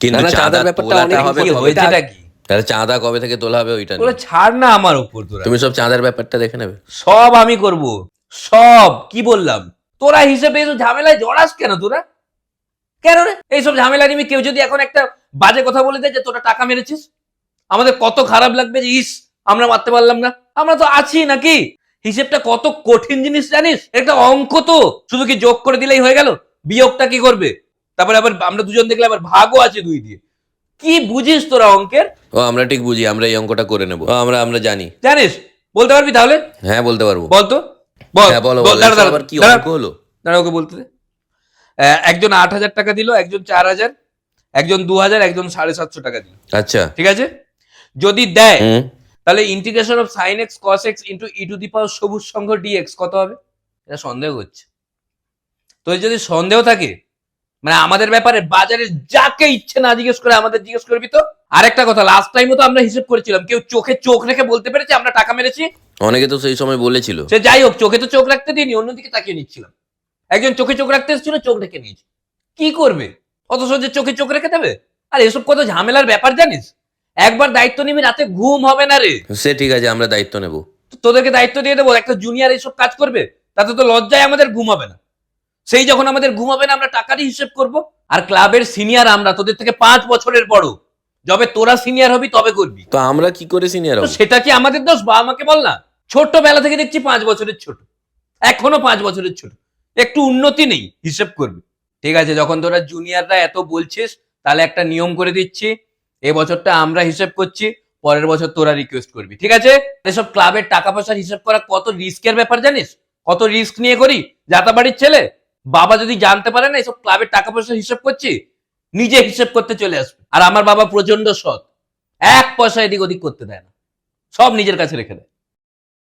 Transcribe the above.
কিন্তু চাঁদার ব্যাপারটা অনেক হবে হয়েছেটা কি? তাহলে চাঁদা কবে থেকে তোলা হবে ওইটা নিয়ে। ছাড় না আমার উপর তোরা। তুমি সব চাঁদার ব্যাপারটা দেখে নেবে। সব আমি করব। সব কি বললাম? তোরা হিসেবে এসব ঝামেলায় জড়াস কেন তোরা? কেন রে? এইসব ঝামেলা নিয়ে কেউ যদি এখন একটা বাজে কথা বলে দেয় যে তোরা টাকা মেরেছিস? আমাদের কত খারাপ লাগবে যে ইস আমরা মারতে পারলাম না। আমরা তো আছি নাকি? হিসেবটা কত কঠিন জিনিস জানিস? একটা অঙ্ক তো। শুধু কি যোগ করে দিলেই হয়ে গেল? বিয়োগটা কি করবে? তারপরে আবার আমরা দুজন দেখলে আবার ভাগও আছে দুই দিয়ে। কি বুঝিস তোরা অঙ্কের? ও আমরা ঠিক বুঝি আমরা এই অঙ্কটা করে নেব। আমরা আমরা জানি। জানিস? বলতে পারবি তাহলে? হ্যাঁ বলতে পারব। বল তো। বল। হ্যাঁ বলো বল, বলো দাঁড়া, দাঁড়া, কি অঙ্ক হলো? দাঁড়া ওকে বলতে একজন আট হাজার টাকা দিল একজন চার হাজার একজন দু হাজার একজন সাড়ে সাতশো টাকা দিল। আচ্ছা। ঠিক আছে? যদি দেয় তাহলে integration of sine x cos x into e to the power সবুজ সংঘ ডিএক্স কত হবে? এটা সন্দেহ হচ্ছে। তো যদি সন্দেহ থাকে মানে আমাদের ব্যাপারে বাজারে যাকে ইচ্ছে না জিজ্ঞেস করে আমাদের জিজ্ঞেস করবি তো? আরেকটা কথা লাস্ট টাইমও তো আমরা হিসেব করেছিলাম কেউ চোখে চোখ রেখে বলতে পেরেছে আমরা টাকা মেরেছি? অনেকে তো সেই সময় বলেছিল। সে যাই হোক চোখে তো চোখ রাখতে দিইনি অন্যদিকে তাকিয়ে নিচ্ছিলাম। একজন চোখে চোখ রাখতে এসেছিল চোখ রেখে নিয়েছে। কি করবে? অত সহজে চোখে চোখ রেখে দেবে? আর এসব কত ঝামেলার ব্যাপার জানিস? একবার দায়িত্ব নিবি রাতে ঘুম হবে না রে। সে ঠিক আছে আমরা দায়িত্ব নেব। তো তোদেরকে দায়িত্ব দিয়ে দেবো একটা জুনিয়র এইসব কাজ করবে তাতে তো লজ্জায় আমাদের ঘুম হবে না। সেই যখন আমাদের ঘুম হবে না আমরা টাকারই হিসেব করব। আর ক্লাবের সিনিয়র আমরা তোদের থেকে পাঁচ বছরের বড়। যবে তোরা সিনিয়র হবি তবে করবি। তো আমরা কি করে সিনিয়র তো সেটা কি আমাদের দোষ? বা আমাকে বল না। ছোট্টবেলা থেকে দেখছি পাঁচ বছরের ছোট। এখনও পাঁচ বছরের ছোট। একটু উন্নতি নেই হিসেব করবি। ঠিক আছে যখন তোরা জুনিয়ররা এত বলছিস তাহলে একটা নিয়ম করে দিচ্ছি। এ বছরটা আমরা হিসেব করছি পরের বছর তোরা রিকোয়েস্ট করবি। ঠিক আছে? এসব ক্লাবের টাকা পয়সার হিসেব করা কত রিস্কের ব্যাপার জানিস? কত রিস্ক নিয়ে করি? যাতা বাড়ির ছেলে বাবা যদি জানতে পারে না, এসব ক্লাবের টাকা পয়সা হিসেব করছি, নিজে হিসেব করতে চলে আসবে। আর আমার বাবা প্রচণ্ড সৎ। এক পয়সা এদিক ওদিক করতে দেয় না। সব নিজের কাছে রেখে দেয়।